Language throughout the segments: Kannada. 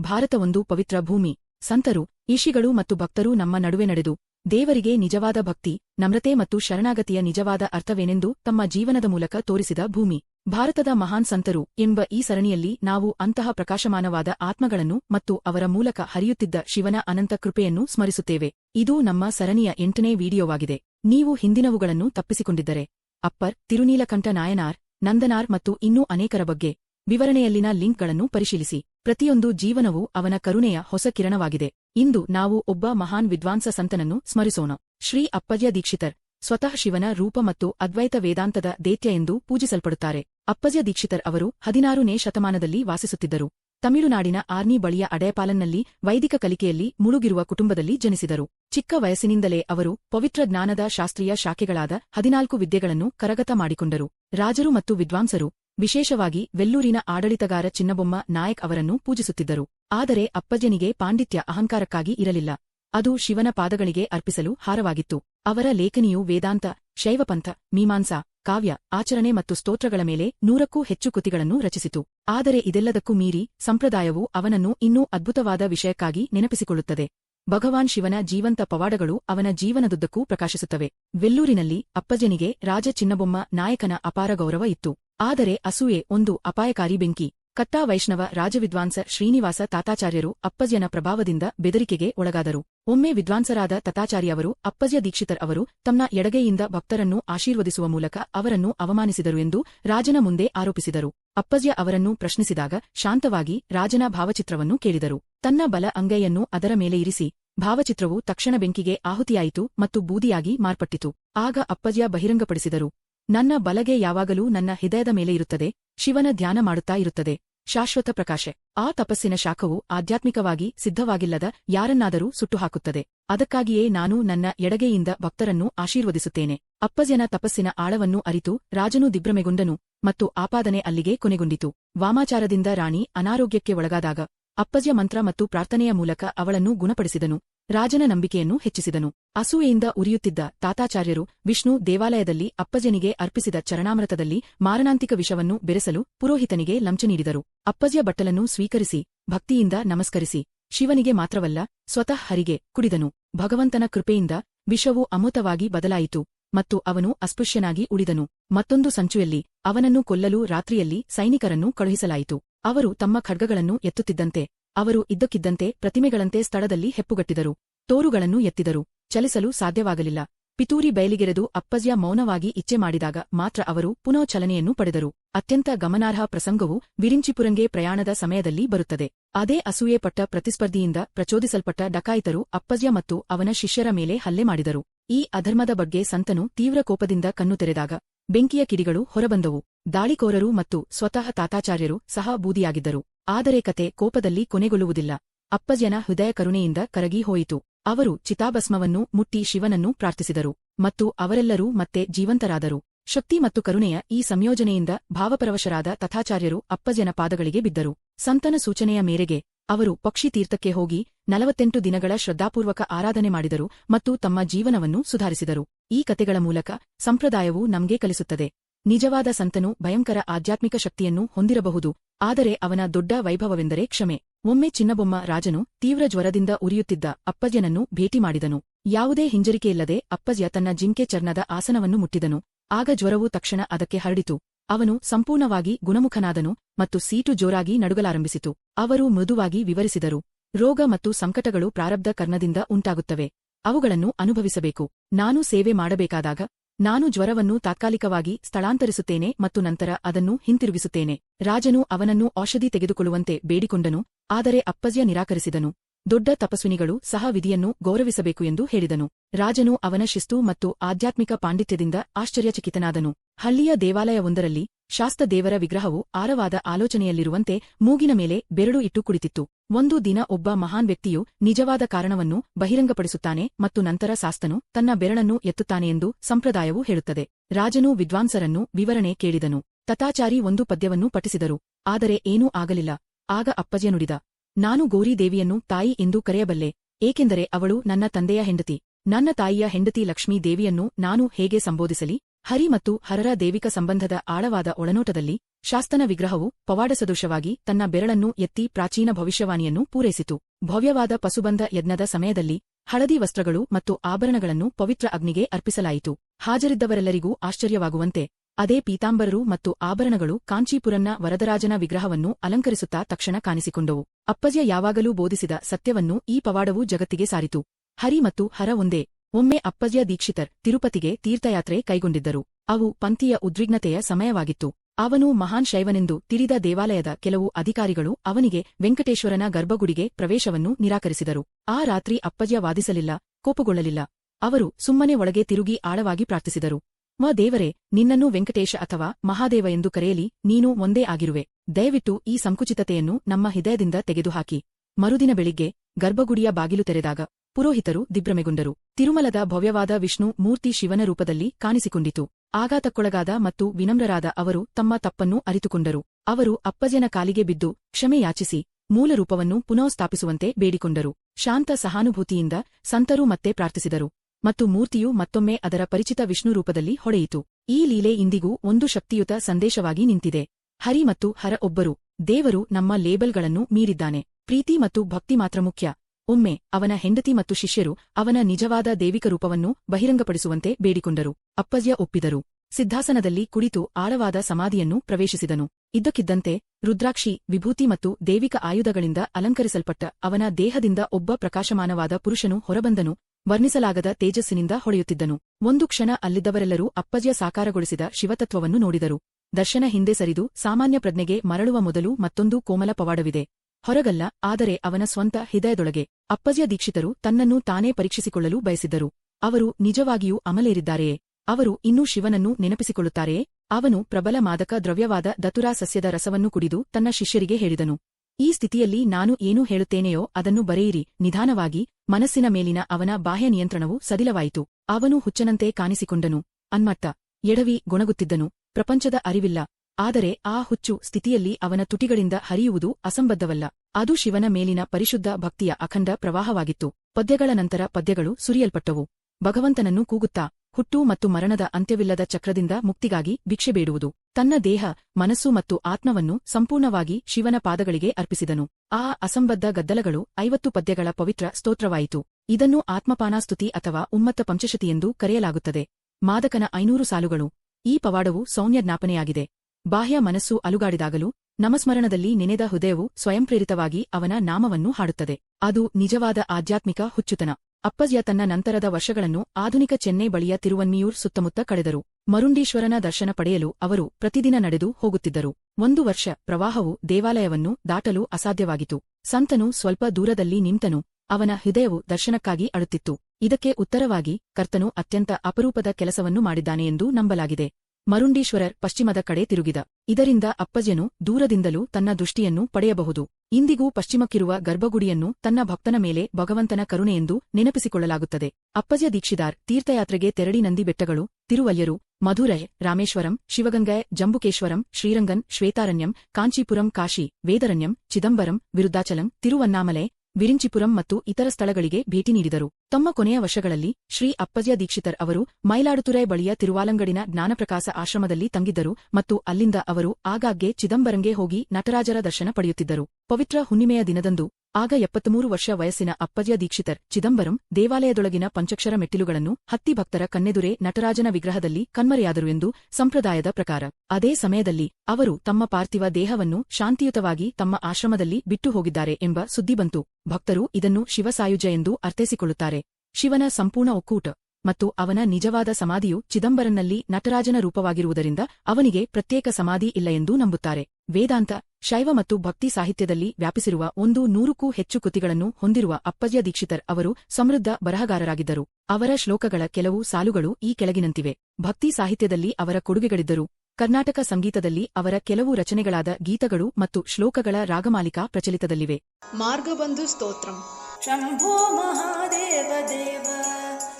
ಭಾರತ ಒಂದು ಪವಿತ್ರ ಭೂಮಿ. ಸಂತರು, ಈಶಿಗಳು ಮತ್ತು ಭಕ್ತರು ನಮ್ಮ ನಡುವೆ ನಡೆದು, ದೇವರಿಗೆ ನಿಜವಾದ ಭಕ್ತಿ, ನಮ್ರತೆ ಮತ್ತು ಶರಣಾಗತಿಯ ನಿಜವಾದ ಅರ್ಥವೇನೆಂದು ತಮ್ಮ ಜೀವನದ ಮೂಲಕ ತೋರಿಸಿದ ಭೂಮಿ. ಭಾರತದ ಮಹಾನ್ ಸಂತರು ಎಂಬ ಈ ಸರಣಿಯಲ್ಲಿ ನಾವು ಅಂತಹ ಪ್ರಕಾಶಮಾನವಾದ ಆತ್ಮಗಳನ್ನು ಮತ್ತು ಅವರ ಮೂಲಕ ಹರಿಯುತ್ತಿದ್ದ ಶಿವನ ಅನಂತ ಕೃಪೆಯನ್ನು ಸ್ಮರಿಸುತ್ತೇವೆ. ಇದು ನಮ್ಮ ಸರಣಿಯ ಎಂಟನೇ ವಿಡಿಯೋವಾಗಿದೆ. ನೀವು ಹಿಂದಿನವುಗಳನ್ನು ತಪ್ಪಿಸಿಕೊಂಡಿದ್ದರೆ, ಅಪ್ಪರ್, ತಿರುನೀಲಕಂಠ ನಾಯನಾರ್, ನಂದನಾರ್ ಮತ್ತು ಇನ್ನೂ ಅನೇಕರ ಬಗ್ಗೆ ವಿವರಣೆಯಲ್ಲಿನ ಲಿಂಕ್ಗಳನ್ನು ಪರಿಶೀಲಿಸಿ. ಪ್ರತಿಯೊಂದು ಜೀವನವೂ ಅವನ ಕರುಣೆಯ ಹೊಸ ಕಿರಣವಾಗಿದೆ. ಇಂದು ನಾವು ಒಬ್ಬ ಮಹಾನ್ ವಿದ್ವಾಂಸ ಸಂತನನ್ನು ಸ್ಮರಿಸೋಣ. ಶ್ರೀ ಅಪ್ಪಯ್ಯ ದೀಕ್ಷಿತರ್, ಸ್ವತಃ ಶಿವನ ರೂಪ ಮತ್ತು ಅದ್ವೈತ ವೇದಾಂತದ ದೇತ್ಯ ಎಂದು ಪೂಜಿಸಲ್ಪಡುತ್ತಾರೆ. ಅಪ್ಪಜ್ಯ ದೀಕ್ಷಿತರ್ ಅವರು ಹದಿನಾರನೇ ಶತಮಾನದಲ್ಲಿ ವಾಸಿಸುತ್ತಿದ್ದರು. ತಮಿಳುನಾಡಿನ ಆರ್ನಿ ಬಳಿಯ ಅಡೆಯಪಾಲನ್ನಲ್ಲಿ ವೈದಿಕ ಕಲಿಕೆಯಲ್ಲಿ ಮುಳುಗಿರುವ ಕುಟುಂಬದಲ್ಲಿ ಜನಿಸಿದರು. ಚಿಕ್ಕ ವಯಸ್ಸಿನಿಂದಲೇ ಅವರು ಪವಿತ್ರ ಜ್ಞಾನದ ಶಾಸ್ತ್ರೀಯ ಶಾಖೆಗಳಾದ ಹದಿನಾಲ್ಕು ವಿದ್ಯೆಗಳನ್ನು ಕರಗತ ಮಾಡಿಕೊಂಡರು. ರಾಜರು ಮತ್ತು ವಿದ್ವಾಂಸರು ವಿಶೇಷವಾಗಿ ವೆಲ್ಲೂರಿನ ಆಡಳಿತಗಾರ ಚಿನ್ನಬೊಮ್ಮ ನಾಯಕ್ ಅವರನ್ನು ಪೂಜಿಸುತ್ತಿದ್ದರು. ಆದರೆ ಅಪ್ಪಜನಿಗೆ ಪಾಂಡಿತ್ಯ ಅಹಂಕಾರಕ್ಕಾಗಿ ಇರಲಿಲ್ಲ. ಅದು ಶಿವನ ಪಾದಗಳಿಗೆ ಅರ್ಪಿಸಲು ಹಾರವಾಗಿತ್ತು. ಅವರ ಲೇಖನಿಯು ವೇದಾಂತ, ಶೈವಪಂಥ, ಮೀಮಾಂಸಾ, ಕಾವ್ಯ, ಆಚರಣೆ ಮತ್ತು ಸ್ತೋತ್ರಗಳ ಮೇಲೆ ನೂರಕ್ಕೂ ಹೆಚ್ಚು ಕೃತಿಗಳನ್ನು ರಚಿಸಿತು. ಆದರೆ ಇದೆಲ್ಲದಕ್ಕೂ ಮೀರಿ ಸಂಪ್ರದಾಯವು ಅವನನ್ನು ಇನ್ನೂ ಅದ್ಭುತವಾದ ವಿಷಯಕ್ಕಾಗಿ ನೆನಪಿಸಿಕೊಳ್ಳುತ್ತದೆ. ಭಗವಾನ್ ಶಿವನ ಜೀವಂತ ಪವಾಡಗಳು ಅವನ ಜೀವನದುದ್ದಕ್ಕೂ ಪ್ರಕಾಶಿಸುತ್ತವೆ. ವೆಲ್ಲೂರಿನಲ್ಲಿ ಅಪ್ಪಜನಿಗೆ ರಾಜ ಚಿನ್ನಬೊಮ್ಮ ನಾಯಕನ ಅಪಾರ ಗೌರವ ಇತ್ತು. ಆದರೆ ಅಸೂಯೆ ಒಂದು ಅಪಾಯಕಾರಿ ಬೆಂಕಿ. ಕತ್ತಾ ವೈಷ್ಣವ ರಾಜವಿದ್ವಾಂಸ ಶ್ರೀನಿವಾಸ ತಾತಾಚಾರ್ಯರು ಅಪ್ಪಜ್ಯನ ಪ್ರಭಾವದಿಂದ ಬೆದರಿಕೆಗೆ ಒಳಗಾದರು. ಒಮ್ಮೆ ವಿದ್ವಾಂಸರಾದ ತತಾಚಾರ್ಯವರು, ಅಪ್ಪಜ್ಯ ದೀಕ್ಷಿತರ್ ಅವರು ತಮ್ಮ ಎಡಗೈಯಿಂದ ಭಕ್ತರನ್ನು ಆಶೀರ್ವದಿಸುವ ಮೂಲಕ ಅವರನ್ನು ಅವಮಾನಿಸಿದರು ಎಂದು ರಾಜನ ಮುಂದೆ ಆರೋಪಿಸಿದರು. ಅಪ್ಪಜ್ಯ ಅವರನ್ನು ಪ್ರಶ್ನಿಸಿದಾಗ ಶಾಂತವಾಗಿ ರಾಜನ ಭಾವಚಿತ್ರವನ್ನು ಕೇಳಿದರು. ತನ್ನ ಬಲ ಅಂಗೈಯನ್ನು ಅದರ ಮೇಲೆ ಇರಿಸಿ. ಭಾವಚಿತ್ರವು ತಕ್ಷಣ ಬೆಂಕಿಗೆ ಆಹುತಿಯಾಯಿತು ಮತ್ತು ಬೂದಿಯಾಗಿ ಮಾರ್ಪಟ್ಟಿತು. ಆಗ ಅಪ್ಪಜ್ಯ ಬಹಿರಂಗಪಡಿಸಿದರು. ನನ್ನ ಬಲಗೆ ಯಾವಾಗಲೂ ನನ್ನ ಹೃದಯದ ಮೇಲೆ ಇರುತ್ತದೆ, ಶಿವನ ಧ್ಯಾನ ಮಾಡುತ್ತಾ ಇರುತ್ತದೆ. ಶಾಶ್ವತ ಪ್ರಕಾಶೆ. ಆ ತಪಸ್ಸಿನ ಶಾಖವು ಆಧ್ಯಾತ್ಮಿಕವಾಗಿ ಸಿದ್ಧವಾಗಿಲ್ಲದ ಯಾರನ್ನಾದರೂ ಸುಟ್ಟುಹಾಕುತ್ತದೆ. ಅದಕ್ಕಾಗಿಯೇ ನಾನು ನನ್ನ ಎಡಗೆಯಿಂದ ಭಕ್ತರನ್ನು ಆಶೀರ್ವದಿಸುತ್ತೇನೆ. ಅಪ್ಪಜನ ತಪಸ್ಸಿನ ಆಳವನ್ನು ಅರಿತು ರಾಜನು ದಿಗ್ಭ್ರಮೆಗೊಂಡನು ಮತ್ತು ಆಪಾದನೆ ಅಲ್ಲಿಗೆ ಕೊನೆಗೊಂಡಿತು. ವಾಮಾಚಾರದಿಂದ ರಾಣಿ ಅನಾರೋಗ್ಯಕ್ಕೆ ಒಳಗಾದಾಗ ಅಪ್ಪಜ್ಯ ಮಂತ್ರ ಮತ್ತು ಪ್ರಾರ್ಥನೆಯ ಮೂಲಕ ಅವಳನ್ನು ಗುಣಪಡಿಸಿದನು. ರಾಜನ ನಂಬಿಕೆಯನ್ನು ಹೆಚ್ಚಿಸಿದನು. ಅಸೂಯೆಯಿಂದ ಉರಿಯುತ್ತಿದ್ದ ತಾತಾಚಾರ್ಯರು ವಿಷ್ಣು ದೇವಾಲಯದಲ್ಲಿ ಅಪ್ಪಜನಿಗೆ ಅರ್ಪಿಸಿದ ಚರಣಾಮೃತದಲ್ಲಿ ಮಾರಣಾಂತಿಕ ವಿಷವನ್ನು ಬೆರೆಸಲು ಪುರೋಹಿತನಿಗೆ ಲಂಚ ನೀಡಿದರು. ಅಪ್ಪಜ್ಯ ಬಟ್ಟಲನ್ನು ಸ್ವೀಕರಿಸಿ, ಭಕ್ತಿಯಿಂದ ನಮಸ್ಕರಿಸಿ, ಶಿವನಿಗೆ ಮಾತ್ರವಲ್ಲ, ಸ್ವತಃ ಹರಿಗೆ ಕುಡಿದನು. ಭಗವಂತನ ಕೃಪೆಯಿಂದ ವಿಷವು ಅಮೃತವಾಗಿ ಬದಲಾಯಿತು ಮತ್ತು ಅವನು ಅಸ್ಪೃಶ್ಯನಾಗಿ ಉಳಿದನು. ಮತ್ತೊಂದು ಸಂಚುಯಲ್ಲಿ ಅವನನ್ನು ಕೊಲ್ಲಲು ರಾತ್ರಿಯಲ್ಲಿ ಸೈನಿಕರನ್ನು ಕಳುಹಿಸಲಾಯಿತು. ಅವರು ತಮ್ಮ ಖಡ್ಗಗಳನ್ನು ಎತ್ತುತ್ತಿದ್ದಂತೆ ಅವರು ಇದ್ದಕ್ಕಿದ್ದಂತೆ ಪ್ರತಿಮೆಗಳಂತೆ ಸ್ಥಳದಲ್ಲಿ ಹೆಪ್ಪುಗಟ್ಟಿದರು. ತೋರುಗಳನ್ನು ಎತ್ತಿದರು. ಚಲಿಸಲು ಸಾಧ್ಯವಾಗಲಿಲ್ಲ. ಪಿತೂರಿ ಬಯಲಿಗೆರೆದು ಅಪ್ಪಜ್ಯ ಮೌನವಾಗಿ ಇಚ್ಛೆ ಮಾಡಿದಾಗ ಮಾತ್ರ ಅವರು ಪುನಃ ಚಲನೆಯನ್ನು ಪಡೆದರು. ಅತ್ಯಂತ ಗಮನಾರ್ಹ ಪ್ರಸಂಗವು ವಿರಿಂಚಿಪುರಂಗೆ ಪ್ರಯಾಣದ ಸಮಯದಲ್ಲಿ ಬರುತ್ತದೆ. ಅದೇ ಅಸೂಯೆ ಪಟ್ಟ ಪ್ರತಿಸ್ಪರ್ಧಿಯಿಂದ ಪ್ರಚೋದಿಸಲ್ಪಟ್ಟ ಡಕಾಯಿತರು ಅಪ್ಪಜ್ಯ ಮತ್ತು ಅವನ ಶಿಷ್ಯರ ಮೇಲೆ ಹಲ್ಲೆ ಮಾಡಿದರು. ಈ ಅಧರ್ಮದ ಬಗ್ಗೆ ಸಂತನು ತೀವ್ರ ಕೋಪದಿಂದ ಕಣ್ಣು ತೆರೆದಾಗ ಬೆಂಕಿಯ ಕಿಡಿಗಳು ಹೊರಬಂದವು. ದಾಳಿಕೋರರು ಮತ್ತು ಸ್ವತಃ ತಾತಾಚಾರ್ಯರು ಸಹ ಬೂದಿಯಾಗಿದ್ದರು. ಆದರೆ ಕತೆ ಕೋಪದಲ್ಲಿ ಕೊನೆಗೊಳ್ಳುವುದಿಲ್ಲ. ಅಪ್ಪಜ್ಯನ ಹೃದಯ ಕರುಣೆಯಿಂದ ಕರಗಿ ಹೋಯಿತು. ಅವರು ಚಿತಾಭಸ್ಮವನ್ನು ಮುಟ್ಟಿ ಶಿವನನ್ನು ಪ್ರಾರ್ಥಿಸಿದರು ಮತ್ತು ಅವರೆಲ್ಲರೂ ಮತ್ತೆ ಜೀವಂತರಾದರು. ಶಕ್ತಿ ಮತ್ತು ಕರುಣೆಯ ಈ ಸಂಯೋಜನೆಯಿಂದ ಭಾವಪರವಶರಾದ ತಥಾಚಾರ್ಯರು ಅಪ್ಪಜನ ಪಾದಗಳಿಗೆ ಬಿದ್ದರು. ಸಂತನ ಸೂಚನೆಯ ಮೇರೆಗೆ ಅವರು ಪಕ್ಷಿ ತೀರ್ಥಕ್ಕೆ ಹೋಗಿ ನಲವತ್ತೆಂಟು ದಿನಗಳ ಶ್ರದ್ಧಾಪೂರ್ವಕ ಆರಾಧನೆ ಮಾಡಿದರು ಮತ್ತು ತಮ್ಮ ಜೀವನವನ್ನು ಸುಧಾರಿಸಿದರು. ಈ ಕತೆಗಳ ಮೂಲಕ ಸಂಪ್ರದಾಯವು ನಮಗೆ ಕಲಿಸುತ್ತದೆ. ನಿಜವಾದ ಸಂತನು ಭಯಂಕರ ಆಧ್ಯಾತ್ಮಿಕ ಶಕ್ತಿಯನ್ನು ಹೊಂದಿರಬಹುದು, ಆದರೆ ಅವನ ದೊಡ್ಡ ವೈಭವವೆಂದರೆ ಕ್ಷಮೆ. ಒಮ್ಮೆ ಚಿನ್ನಬೊಮ್ಮ ರಾಜನು ತೀವ್ರ ಜ್ವರದಿಂದ ಉರಿಯುತ್ತಿದ್ದ ಅಪ್ಪಜ್ಯನನ್ನು ಭೇಟಿ ಮಾಡಿದನು. ಯಾವುದೇ ಹಿಂಜರಿಕೆಯಿಲ್ಲದೆ ಅಪ್ಪಜ್ಯ ತನ್ನ ಜಿಂಕೆ ಚರ್ಣದ ಆಸನವನ್ನು ಮುಟ್ಟಿದನು. ಆಗ ಜ್ವರವು ತಕ್ಷಣ ಅದಕ್ಕೆ ಹರಡಿತು. ಅವನು ಸಂಪೂರ್ಣವಾಗಿ ಗುಣಮುಖನಾದನು ಮತ್ತು ಸೀಟು ಜೋರಾಗಿ ನಡುಗಲಾರಂಭಿಸಿತು. ಅವರು ಮೃದುವಾಗಿ ವಿವರಿಸಿದರು. ರೋಗ ಮತ್ತು ಸಂಕಟಗಳು ಪ್ರಾರಬ್ಧ ಕರ್ಣದಿಂದ ಉಂಟಾಗುತ್ತವೆ. ಅವುಗಳನ್ನು ಅನುಭವಿಸಬೇಕು. ನಾನು ಸೇವೆ ಮಾಡಬೇಕಾದಾಗ ನಾನು ಜ್ವರವನ್ನು ತಾತ್ಕಾಲಿಕವಾಗಿ ಸ್ಥಳಾಂತರಿಸುತ್ತೇನೆ ಮತ್ತು ನಂತರ ಅದನ್ನು ಹಿಂತಿರುಗಿಸುತ್ತೇನೆ. ರಾಜನು ಅವನನ್ನು ಔಷಧಿ ತೆಗೆದುಕೊಳ್ಳುವಂತೆ ಬೇಡಿಕೊಂಡನು, ಆದರೆ ಅಪ್ಪಜ್ಯ ನಿರಾಕರಿಸಿದನು. ದೊಡ್ಡ ತಪಸ್ವಿನಿಗಳು ಸಹ ವಿಧಿಯನ್ನು ಗೌರವಿಸಬೇಕು ಎಂದು ಹೇಳಿದನು. ರಾಜನು ಅವನ ಶಿಸ್ತು ಮತ್ತು ಆಧ್ಯಾತ್ಮಿಕ ಪಾಂಡಿತ್ಯದಿಂದ ಆಶ್ಚರ್ಯಚಕಿತನಾದನು. ಹಳ್ಳಿಯ ದೇವಾಲಯವೊಂದರಲ್ಲಿ ಶಾಸ್ತ ದೇವರ ವಿಗ್ರಹವು ಆರವಾದ ಆಲೋಚನೆಯಲ್ಲಿರುವಂತೆ ಮೂಗಿನ ಮೇಲೆ ಬೆರಳು ಇಟ್ಟು ಕುಳಿತಿತ್ತು. ಒಂದು ದಿನ ಒಬ್ಬ ಮಹಾನ್ ವ್ಯಕ್ತಿಯು ನಿಜವಾದ ಕಾರಣವನ್ನು ಬಹಿರಂಗಪಡಿಸುತ್ತಾನೆ ಮತ್ತು ನಂತರ ಶಾಸ್ತನು ತನ್ನ ಬೆರಳನ್ನು ಎತ್ತುತ್ತಾನೆ ಎಂದು ಸಂಪ್ರದಾಯವು ಹೇಳುತ್ತದೆ. ರಾಜನು ವಿದ್ವಾಂಸರನ್ನು ವಿವರಣೆ ಕೇಳಿದನು. ತಥಾಚಾರಿ ಒಂದು ಪದ್ಯವನ್ನು ಪಠಿಸಿದರು. ಆದರೆ ಏನೂ ಆಗಲಿಲ್ಲ. ಆಗ ಅಪ್ಪಜ್ಯ ನುಡಿದ, ನಾನು ಗೌರೀದೇವಿಯನ್ನು ತಾಯಿ ಎಂದು ಕರೆಯಬಲ್ಲೆ. ಏಕೆಂದರೆ ಅವಳು ನನ್ನ ತಂದೆಯ ಹೆಂಡತಿ. ನನ್ನ ತಾಯಿಯ ಹೆಂಡತಿ ಲಕ್ಷ್ಮೀ ದೇವಿಯನ್ನು ನಾನು ಹೇಗೆ ಸಂಬೋಧಿಸಲಿ? ಹರಿ ಮತ್ತು ಹರರ ದೇವಿಕ ಸಂಬಂಧದ ಆಳವಾದ ಒಳನೋಟದಲ್ಲಿ ಶಾಸ್ತನ ವಿಗ್ರಹವು ಪವಾಡಸದೃಶವಾಗಿ ತನ್ನ ಬೆರಳನ್ನು ಎತ್ತಿ ಪ್ರಾಚೀನ ಭವಿಷ್ಯವಾಣಿಯನ್ನು ಪೂರೈಸಿತು. ಭವ್ಯವಾದ ಪಸುಬಂಧ ಯಜ್ಞದ ಸಮಯದಲ್ಲಿ ಹಳದಿ ವಸ್ತ್ರಗಳು ಮತ್ತು ಆಭರಣಗಳನ್ನು ಪವಿತ್ರ ಅಗ್ನಿಗೆ ಅರ್ಪಿಸಲಾಯಿತು. ಹಾಜರಿದ್ದವರೆಲ್ಲರಿಗೂ ಆಶ್ಚರ್ಯವಾಗುವಂತೆ ಅದೇ ಪೀತಾಂಬರರು ಮತ್ತು ಆಭರಣಗಳು ಕಾಂಚೀಪುರನ್ನ ವರದರಾಜನ ವಿಗ್ರಹವನ್ನು ಅಲಂಕರಿಸುತ್ತಾ ತಕ್ಷಣ ಕಾಣಿಸಿಕೊಂಡವು. ಅಪ್ಪಜ್ಯ ಯಾವಾಗಲೂ ಬೋಧಿಸಿದ ಸತ್ಯವನ್ನು ಈ ಪವಾಡವು ಜಗತ್ತಿಗೆ ಸಾರಿತು. ಹರಿ ಮತ್ತು ಹರ ಒಂದೇ ಒಮ್ಮೆ ಅಪ್ಪಜ್ಯ ದೀಕ್ಷಿತರ್ ತಿರುಪತಿಗೆ ತೀರ್ಥಯಾತ್ರೆ ಕೈಗೊಂಡಿದ್ದರು. ಅವು ಪಂಥೀಯ ಉದ್ವಿಗ್ನತೆಯ ಸಮಯವಾಗಿತ್ತು. ಅವನು ಮಹಾನ್ ಶೈವನೆಂದು ತಿಳಿದ ದೇವಾಲಯದ ಕೆಲವು ಅಧಿಕಾರಿಗಳು ಅವನಿಗೆ ವೆಂಕಟೇಶ್ವರನ ಗರ್ಭಗುಡಿಗೆ ಪ್ರವೇಶವನ್ನು ನಿರಾಕರಿಸಿದರು. ಆ ರಾತ್ರಿ ಅಪ್ಪಜ್ಯ ವಾದಿಸಲಿಲ್ಲ, ಕೋಪುಗೊಳ್ಳಲಿಲ್ಲ. ಅವರು ಸುಮ್ಮನೆ ಒಳಗೆ ತಿರುಗಿ ಆಳವಾಗಿ ಪ್ರಾರ್ಥಿಸಿದರು. ಮ ದೇವರೇ, ನಿನ್ನನ್ನು ವೆಂಕಟೇಶ ಅಥವಾ ಮಹಾದೇವ ಎಂದು ಕರೆಯಲಿ, ನೀನು ಒಂದೇ ಆಗಿರುವೆ. ದಯವಿಟ್ಟು ಈ ಸಂಕುಚಿತತೆಯನ್ನು ನಮ್ಮ ಹೃದಯದಿಂದ ತೆಗೆದುಹಾಕಿ. ಮರುದಿನ ಬೆಳಿಗ್ಗೆ ಗರ್ಭಗುಡಿಯ ಬಾಗಿಲು ತೆರೆದಾಗ ಪುರೋಹಿತರು ದಿಗ್ಭ್ರಮೆಗೊಂಡರು. ತಿರುಮಲದ ಭವ್ಯವಾದ ವಿಷ್ಣು ಮೂರ್ತಿ ಶಿವನ ರೂಪದಲ್ಲಿ ಕಾಣಿಸಿಕೊಂಡಿತು. ಆಘಾತಕ್ಕೊಳಗಾದ ಮತ್ತು ವಿನಮ್ರರಾದ ಅವರು ತಮ್ಮ ತಪ್ಪನ್ನು ಅರಿತುಕೊಂಡರು. ಅವರು ಅಪ್ಪಜನ ಕಾಲಿಗೆ ಬಿದ್ದು ಕ್ಷಮೆ ಯಾಚಿಸಿ ಮೂಲ ರೂಪವನ್ನು ಪುನಃಸ್ಥಾಪಿಸುವಂತೆ ಬೇಡಿಕೊಂಡರು. ಶಾಂತ ಸಹಾನುಭೂತಿಯಿಂದ ಸಂತರು ಮತ್ತೆ ಪ್ರಾರ್ಥಿಸಿದರು. ಮತ್ತು ಮೂರ್ತಿಯು ಮತ್ತೊಮ್ಮೆ ಅದರ ಪರಿಚಿತ ವಿಷ್ಣು ರೂಪದಲ್ಲಿ ಹೊಳೆಯಿತು. ಈ ಲೀಲೆ ಇಂದಿಗೂ ಒಂದು ಶಕ್ತಿಯುತ ಸಂದೇಶವಾಗಿ ನಿಂತಿದೆ. ಹರಿ ಮತ್ತು ಹರ ಒಬ್ಬರು. ದೇವರು ನಮ್ಮ ಲೇಬಲ್ಗಳನ್ನು ಮೀರಿದ್ದಾನೆ. ಪ್ರೀತಿ ಮತ್ತು ಭಕ್ತಿ ಮಾತ್ರ ಮುಖ್ಯ. ಒಮ್ಮೆ ಅವನ ಹೆಂಡತಿ ಮತ್ತು ಶಿಷ್ಯರು ಅವನ ನಿಜವಾದ ದೇವಿಕ ರೂಪವನ್ನು ಬಹಿರಂಗಪಡಿಸುವಂತೆ ಬೇಡಿಕೊಂಡರು. ಅಪ್ಪಜ್ಯ ಒಪ್ಪಿದರು. ಸಿದ್ಧಾಸನದಲ್ಲಿ ಕುಳಿತು ಆಳವಾದ ಸಮಾಧಿಯನ್ನು ಪ್ರವೇಶಿಸಿದನು. ಇದ್ದಕ್ಕಿದ್ದಂತೆ ರುದ್ರಾಕ್ಷಿ, ವಿಭೂತಿ ಮತ್ತು ದೇವಿಕ ಆಯುಧಗಳಿಂದ ಅಲಂಕರಿಸಲ್ಪಟ್ಟ ಅವನ ದೇಹದಿಂದ ಒಬ್ಬ ಪ್ರಕಾಶಮಾನವಾದ ಪುರುಷನು ಹೊರಬಂದನು, ವರ್ಣಿಸಲಾಗದ ತೇಜಸ್ಸಿನಿಂದ ಹೊಳೆಯುತ್ತಿದ್ದನು. ಒಂದು ಕ್ಷಣ ಅಲ್ಲಿದ್ದವರೆಲ್ಲರೂ ಅಪ್ಪಜ್ಯ ಸಾಕಾರಗೊಳಿಸಿದ ಶಿವತತ್ವವನ್ನು ನೋಡಿದರು. ದರ್ಶನ ಹಿಂದೆ ಸರಿದು ಸಾಮಾನ್ಯ ಪ್ರಜ್ಞೆಗೆ ಮರಳುವ ಮೊದಲು ಮತ್ತೊಂದು ಕೋಮಲ ಪವಾಡವಿದೆ. ಹೊರಗಲ್ಲ, ಆದರೆ ಅವನ ಸ್ವಂತ ಹೃದಯದೊಳಗೆ. ಅಪ್ಪಜ್ಯ ದೀಕ್ಷಿತರು ತನ್ನನ್ನು ತಾನೇ ಪರೀಕ್ಷಿಸಿಕೊಳ್ಳಲು ಬಯಸಿದ್ದರು. ಅವರು ನಿಜವಾಗಿಯೂ ಅಮಲೇರಿದ್ದಾರೆಯೇ? ಅವರು ಇನ್ನೂ ಶಿವನನ್ನು ನೆನಪಿಸಿಕೊಳ್ಳುತ್ತಾರೆಯೇ? ಅವನು ಪ್ರಬಲ ಮಾದಕ ದ್ರವ್ಯವಾದ ದತುರಾ ಸಸ್ಯದ ರಸವನ್ನು ಕುಡಿದು ತನ್ನ ಶಿಷ್ಯರಿಗೆ ಹೇಳಿದನು. ಈ ಸ್ಥಿತಿಯಲ್ಲಿ ನಾನು ಏನು ಹೇಳುತ್ತೇನೆಯೋ ಅದನ್ನು ಬರೆಯಿರಿ. ನಿಧಾನವಾಗಿ, ಮನಸ್ಸಿನ ಮೇಲಿನ ಅವನ ಬಾಹ್ಯ ನಿಯಂತ್ರಣವು ಸದಿಲವಾಯಿತು ಅವನು ಹುಚ್ಚನಂತೆ ಕಾಣಿಸಿಕೊಂಡನು. ಅನ್ಮತ್ತ, ಎಡವಿ ಗೊಣಗುತ್ತಿದ್ದನು. ಪ್ರಪಂಚದ ಅರಿವಿಲ್ಲ. ಆದರೆ ಆ ಹುಚ್ಚು ಸ್ಥಿತಿಯಲ್ಲಿ ಅವನ ತುಟಿಗಳಿಂದ ಹರಿಯುವುದು ಅಸಂಬದ್ಧವಲ್ಲ. ಅದು ಶಿವನ ಮೇಲಿನ ಪರಿಶುದ್ಧ ಭಕ್ತಿಯ ಅಖಂಡ ಪ್ರವಾಹವಾಗಿತ್ತು. ಪದ್ಯಗಳ ನಂತರ ಪದ್ಯಗಳು ಸುರಿಯಲ್ಪಟ್ಟವು. ಭಗವಂತನನ್ನು ಕೂಗುತ್ತಾ, ಹುಟ್ಟು ಮತ್ತು ಮರಣದ ಅಂತ್ಯವಿಲ್ಲದ ಚಕ್ರದಿಂದ ಮುಕ್ತಿಗಾಗಿ ಭಿಕ್ಷೆ ಬೇಡುವುದು. ತನ್ನ ದೇಹ, ಮನಸ್ಸು ಮತ್ತು ಆತ್ಮವನ್ನು ಸಂಪೂರ್ಣವಾಗಿ ಶಿವನ ಪಾದಗಳಿಗೆ ಅರ್ಪಿಸಿದನು. ಆ ಅಸಂಬದ್ಧ ಗದ್ದಲಗಳು ಐವತ್ತು ಪದ್ಯಗಳ ಪವಿತ್ರ ಸ್ತೋತ್ರವಾಯಿತು. ಇದನ್ನು ಆತ್ಮಪಾನಾಸ್ತುತಿ ಅಥವಾ ಉಮ್ಮತ್ತ ಪಂಚಶತಿಯೆಂದು ಕರೆಯಲಾಗುತ್ತದೆ. ಮಾದಕನ ಐನೂರು ಸಾಲುಗಳು. ಈ ಪವಾಡವು ಸೌಮ್ಯ ಜ್ಞಾಪನೆಯಾಗಿದೆ ಬಾಹ್ಯ ಮನಸ್ಸು ಅಲುಗಾಡಿದಾಗಲೂ ನಮಸ್ಮರಣದಲ್ಲಿ ನೆನೆದ ಹೃದಯವು ಸ್ವಯಂಪ್ರೇರಿತವಾಗಿ ಅವನ ನಾಮವನ್ನು ಹಾಡುತ್ತದೆ. ಅದು ನಿಜವಾದ ಆಧ್ಯಾತ್ಮಿಕ ಹುಚ್ಚುತನ. ಅಪ್ಪಜ್ಯ ತನ್ನ ನಂತರದ ವರ್ಷಗಳನ್ನು ಆಧುನಿಕ ಚೆನ್ನೈ ಬಳಿಯ ತಿರುವನ್ಮಿಯೂರ್ ಸುತ್ತಮುತ್ತ ಕಳೆದರು. ಮರುಂಡೀಶ್ವರನ ದರ್ಶನ ಪಡೆಯಲು ಅವರು ಪ್ರತಿದಿನ ನಡೆದು ಹೋಗುತ್ತಿದ್ದರು. ಒಂದು ವರ್ಷ ಪ್ರವಾಹವು ದೇವಾಲಯವನ್ನು ದಾಟಲು ಅಸಾಧ್ಯವಾಗಿತು ಸಂತನು ಸ್ವಲ್ಪ ದೂರದಲ್ಲಿ ನಿಂತನು. ಅವನ ಹೃದಯವು ದರ್ಶನಕ್ಕಾಗಿ ಅಳುತ್ತಿತ್ತು. ಇದಕ್ಕೆ ಉತ್ತರವಾಗಿ ಕರ್ತನು ಅತ್ಯಂತ ಅಪರೂಪದ ಕೆಲಸವನ್ನು ಮಾಡಿದ್ದಾನೆ ಎಂದು ನಂಬಲಾಗಿದೆ. ಮರುಂಡೀಶ್ವರರ್ ಪಶ್ಚಿಮದ ಕಡೆ ತಿರುಗಿದ. ಇದರಿಂದ ಅಪ್ಪಜ್ಯನು ದೂರದಿಂದಲೂ ತನ್ನ ದೃಷ್ಟಿಯನ್ನು ಪಡೆಯಬಹುದು. ಇಂದಿಗೂ ಪಶ್ಚಿಮಕ್ಕಿರುವ ಗರ್ಭಗುಡಿಯನ್ನು ತನ್ನ ಭಕ್ತನ ಮೇಲೆ ಭಗವಂತನ ಕರುಣೆಯೆಂದು ನೆನಪಿಸಿಕೊಳ್ಳಲಾಗುತ್ತದೆ. ಅಪ್ಪಜ್ಯ ದೀಕ್ಷಿದಾರ್ ತೀರ್ಥಯಾತ್ರೆಗೆ ತೆರಳಿ ನಂದಿ ಬೆಟ್ಟಗಳು ತಿರುವಲ್ಯರು ಮಧುರೈ, ರಾಮೇಶ್ವರಂ, ಶಿವಗಂಗೈ, ಜಂಬುಕೇಶ್ವರಂ, ಶ್ರೀರಂಗನ್, ಶ್ವೇತಾರಣ್ಯಂ, ಕಾಂಚೀಪುರಂ, ಕಾಶಿ, ವೇದರಣ್ಯಂ, ಚಿದಂಬರಂ, ವಿರುದ್ಧಾಚಲಂ ತಿರುವನ್ನಾಮಲೆ ವಿರಿಂಚಿಪುರಂ ಮತ್ತು ಇತರ ಸ್ಥಳಗಳಿಗೆ ಭೇಟಿ ನೀಡಿದರು. ತಮ್ಮ ಕೊನೆಯ ವರ್ಷಗಳಲ್ಲಿ ಶ್ರೀ ಅಪ್ಪಜ್ಯ ದೀಕ್ಷಿತರ್ ಅವರು ಮೈಲಾಡುತುರೈ ಬಳಿಯ ತಿರುವಾಲಂಗಡಿನ ಜ್ಞಾನಪ್ರಕಾಶ ಆಶ್ರಮದಲ್ಲಿ ತಂಗಿದ್ದರು ಮತ್ತು ಅಲ್ಲಿಂದ ಅವರು ಆಗಾಗ್ಗೆ ಚಿದಂಬರಂಗೆ ಹೋಗಿ ನಟರಾಜರ ದರ್ಶನ ಪಡೆಯುತ್ತಿದ್ದರು. ಪವಿತ್ರ ಹುಣ್ಣಿಮೆಯ ದಿನದಂದು ಆಗ ಎಪ್ಪತ್ಮೂರು ವರ್ಷ ವಯಸ್ಸಿನ ಅಪ್ಪಜ್ಯ ದೀಕ್ಷಿತರ್, ಚಿದಂಬರಂ, ದೇವಾಲಯದೊಳಗಿನ ಪಂಚಕ್ಷರ ಮೆಟ್ಟಿಲುಗಳನ್ನು ಹತ್ತಿ ಭಕ್ತರ ಕನ್ನೆದುರೆ ನಟರಾಜನ ವಿಗ್ರಹದಲ್ಲಿ ಕಣ್ಮರೆಯಾದರು ಎಂದು ಸಂಪ್ರದಾಯದ ಪ್ರಕಾರ. ಅದೇ ಸಮಯದಲ್ಲಿ ಅವರು ತಮ್ಮ ಪಾರ್ಥಿವ ದೇಹವನ್ನು ಶಾಂತಿಯುತವಾಗಿ ತಮ್ಮ ಆಶ್ರಮದಲ್ಲಿ ಬಿಟ್ಟು ಹೋಗಿದ್ದಾರೆ ಎಂಬ ಸುದ್ದಿ ಬಂತು. ಭಕ್ತರು ಇದನ್ನು ಶಿವಸಾಯುಜ ಎಂದು ಅರ್ಥೈಸಿಕೊಳ್ಳುತ್ತಾರೆ. ಶಿವನ ಸಂಪೂರ್ಣ ಒಕ್ಕೂಟ ಮತ್ತು ಅವನ ನಿಜವಾದ ಸಮಾಧಿಯು ಚಿದಂಬರನ್ನಲ್ಲಿ ನಟರಾಜನ ರೂಪವಾಗಿರುವುದರಿಂದ ಅವನಿಗೆ ಪ್ರತ್ಯೇಕ ಸಮಾಧಿ ಇಲ್ಲ ಎಂದು ನಂಬುತ್ತಾರೆ. ವೇದಾಂತ ಶೈವ ಮತ್ತು ಭಕ್ತಿ ಸಾಹಿತ್ಯದಲ್ಲಿ ವ್ಯಾಪಿಸಿರುವ ಒಂದು ನೂರಕ್ಕೂ ಹೆಚ್ಚು ಕೃತಿಗಳನ್ನು ಹೊಂದಿರುವ ಅಪ್ಪಜ್ಯ ದೀಕ್ಷಿತರ್ ಅವರು ಸಮೃದ್ಧ ಬರಹಗಾರರಾಗಿದ್ದರು. ಅವರ ಶ್ಲೋಕಗಳ ಕೆಲವು ಸಾಲುಗಳು ಈ ಕೆಳಗಿನಂತಿವೆ. ಭಕ್ತಿ ಸಾಹಿತ್ಯದಲ್ಲಿ ಅವರ ಕೊಡುಗೆಗಳಿದ್ದರು ಕರ್ನಾಟಕ ಸಂಗೀತದಲ್ಲಿ ಅವರ ಕೆಲವು ರಚನೆಗಳಾದ ಗೀತಗಳು ಮತ್ತು ಶ್ಲೋಕಗಳ ರಾಗಮಾಲಿಕಾ ಪ್ರಚಲಿತದಲ್ಲಿವೆ. ಮಾರ್ಗಬಂಧು ಸ್ತೋತ್ರಂ. ಶಂಭೋ ಮಹಾದೇವ ದೇವ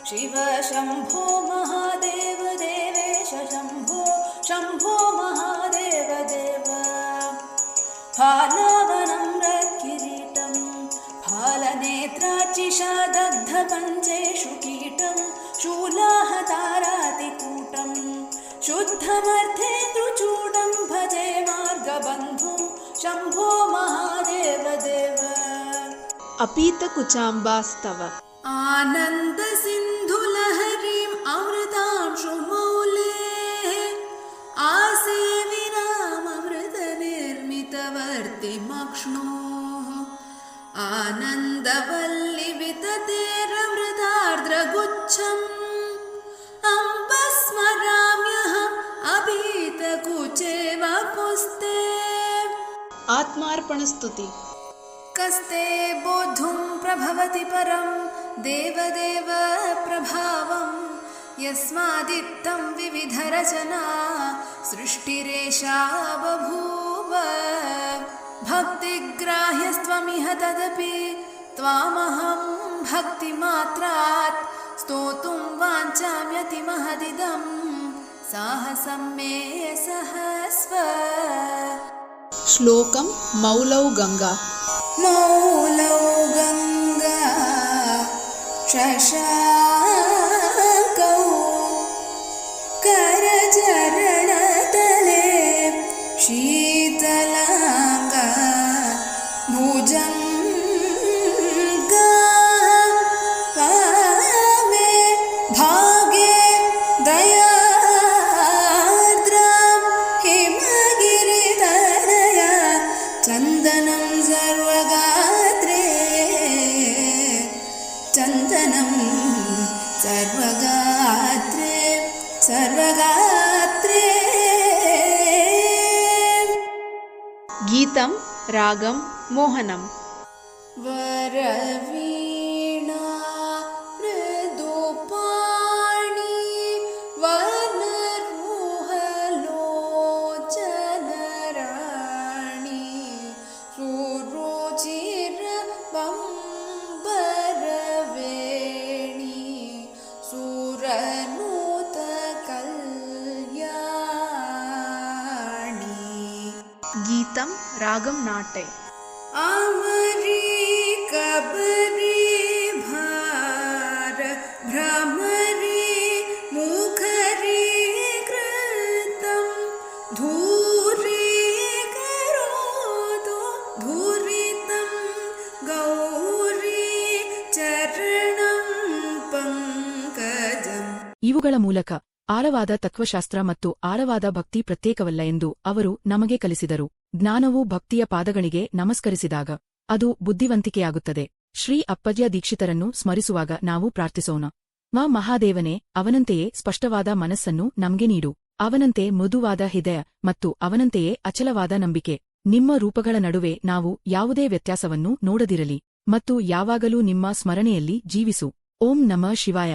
ಶಿವ ಶಂಭೋ ಮಹಾದೇವ ದೇವೇಶ ಶಂಭೋ ಶಂಭೋ ಮಹಾದೇವ ದೇವ. फालवनं किरीटं फालनेत्रं नेत्रार्चिषा दग्धपञ्चेषु कीटं शूलाहतारातिकूटं शुद्धमर्थेन्दुचूडं भजे मार्गबन्धुं शम्भो महादेव देव। अपीतकुचाम्बास्तव। आनन्दसिन्धुलहरीम् आनन्दवल्लिविततेरमृतार्द्रगुच्छम् अम्ब स्मराम्यहम् अभीतकुचे वपुस्ते आत्मार्पणस्तुति। कस्ते बोद्धुं प्रभवति परं देवदेव प्रभावं। यस्मादित्तं विविधरचना सृष्टिरेषा बभूव भक्तिग्राह्यस्त्वमिह तदपि त्वामहं भक्तिमात्रात् स्तोतुं वाञ्छाम्यतिमहदिदं साहसं मे सहस्व। श्लोकं मौलौ गङ्गा। मौलौ गङ्गा शशाकौ करचरणतले रागं मोहनम्। वरवीणा முட்டை ಆಳವಾದ ತತ್ವಶಾಸ್ತ್ರ ಮತ್ತು ಆಳವಾದ ಭಕ್ತಿ ಪ್ರತ್ಯೇಕವಲ್ಲ ಎಂದು ಅವರು ನಮಗೆ ಕಲಿಸಿದರು. ಜ್ಞಾನವು ಭಕ್ತಿಯ ಪಾದಗಳಿಗೆ ನಮಸ್ಕರಿಸಿದಾಗ ಅದು ಬುದ್ಧಿವಂತಿಕೆಯಾಗುತ್ತದೆ. ಶ್ರೀ ಅಪ್ಪಜ್ಯ ದೀಕ್ಷಿತರನ್ನು ಸ್ಮರಿಸುವಾಗ ನಾವು ಪ್ರಾರ್ಥಿಸೋಣ. ಮಾ ಮಹಾದೇವನೇ, ಅವನಂತೆಯೇ ಸ್ಪಷ್ಟವಾದ ಮನಸ್ಸನ್ನು ನಮ್ಗೆ ನೀಡು. ಅವನಂತೆ ಮೃದುವಾದ ಹೃದಯ ಮತ್ತು ಅವನಂತೆಯೇ ಅಚಲವಾದ ನಂಬಿಕೆ. ನಿಮ್ಮ ರೂಪಗಳ ನಡುವೆ ನಾವು ಯಾವುದೇ ವ್ಯತ್ಯಾಸವನ್ನು ನೋಡದಿರಲಿ ಮತ್ತು ಯಾವಾಗಲೂ ನಿಮ್ಮ ಸ್ಮರಣೆಯಲ್ಲಿ ಜೀವಿಸು. ಓಂ ನಮ ಶಿವಾಯ.